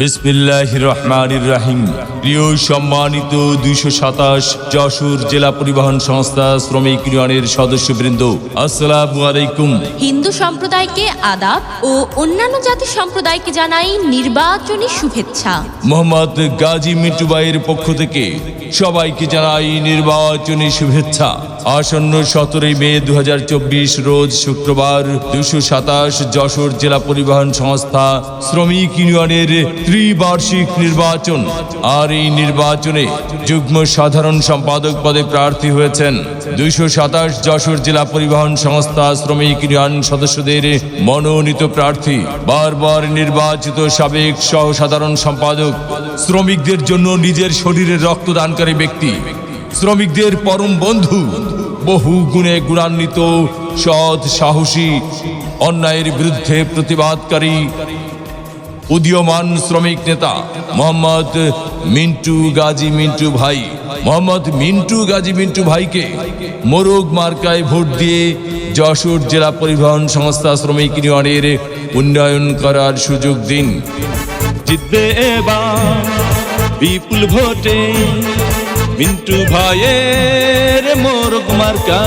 বিসমিল্লাহ রহমান রাহিম প্রিয় সম্মানিত দুইশো সাতাশ যশোর জেলা পরিবহন সংস্থা শ্রমিক ইউনিয়নের সদস্যবৃন্দ আসসালামু আলাইকুম। হিন্দু সম্প্রদায়কে আদাব ও অন্যান্য জাতি সম্প্রদায়কে জানাই নির্বাচনী শুভেচ্ছা। মোহাম্মদ গাজী মিন্টুবাইয়ের পক্ষ থেকে সবাইকে জানাই নির্বাচনী শুভেচ্ছা। আসন্ন সতেরোই মে দু হাজার চব্বিশ রোজ শুক্রবার দুশো সাতাশ যশোর জেলা পরিবহন সংস্থা শ্রমিক ইউনিয়নের ত্রিবার্ষিক নির্বাচন। আর এই নির্বাচনে যুগ্ম সাধারণ সম্পাদক পদে প্রার্থী হয়েছেন দুইশো সাতাশ যশোর জেলা পরিবহন সংস্থা শ্রমিক ইউনিয়ন সদস্যদের মনোনীত প্রার্থী। বারবার নির্বাচিত সাবেক সহ সাধারণ সম্পাদক শ্রমিকদের জন্য নিজের শরীরের রক্তদানকারী ব্যক্তি। শ্রমিকদের পরম বন্ধু, বহু গুণে গুণান্বিত, সৎ, সাহসী, অন্যায়ের বিরুদ্ধে প্রতিবাদকারী উদীয়মান শ্রমিক নেতা মোহাম্মদ মিন্টু গাজী মিন্টু ভাই। মোহাম্মদ মিন্টু গাজী মিন্টু ভাইকে মোরগ মার্কায় ভোট দিয়ে যশোর জেলা পরিবহন সংস্থা শ্রমিক ইউনিয়নের উন্নয়ন করার সুযোগ দিন। জিতবে বিপুল ভোটে মিন্টু ভাইয়ের মোরগ মার্কা।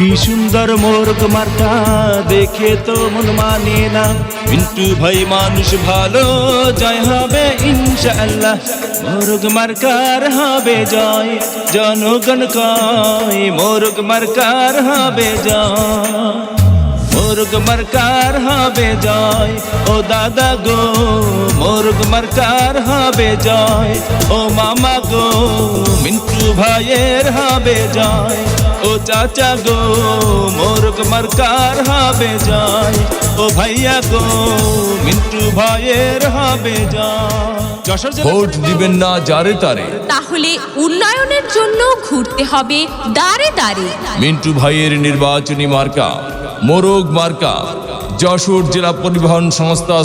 কি সুন্দর মোরগ মার্কা, দেখে তো মন মানে না। মিন্টু ভাই, মানুষ ভালো, জয় হবে ইনশাআল্লাহ। মোরগ মার্কার হবে জয়, জনগণ কয়, মোরগ মার্কার হবে জয়। মোরগ মার্কার হবে জয়, ও দাদা গো, মোরগ মার্কার হবে জয়, ও মামা গো, মিন্টু ভাইয়ের হবে জয়। ও চাচা গো মোরগ মার্কার হবে জয়? ও ভাইয়া গো মিন্টু ভাইয়ের হবে যশোর ভোট দিবেন না যারে তারে। তাহলে উন্নয়নের জন্য ঘুরতে হবে দাঁড়ে দাঁড়ে। মিন্টু ভাইয়ের নির্বাচনী মার্কা মোরগ মার্কা যশোর জেলা পরিবহন সংস্থা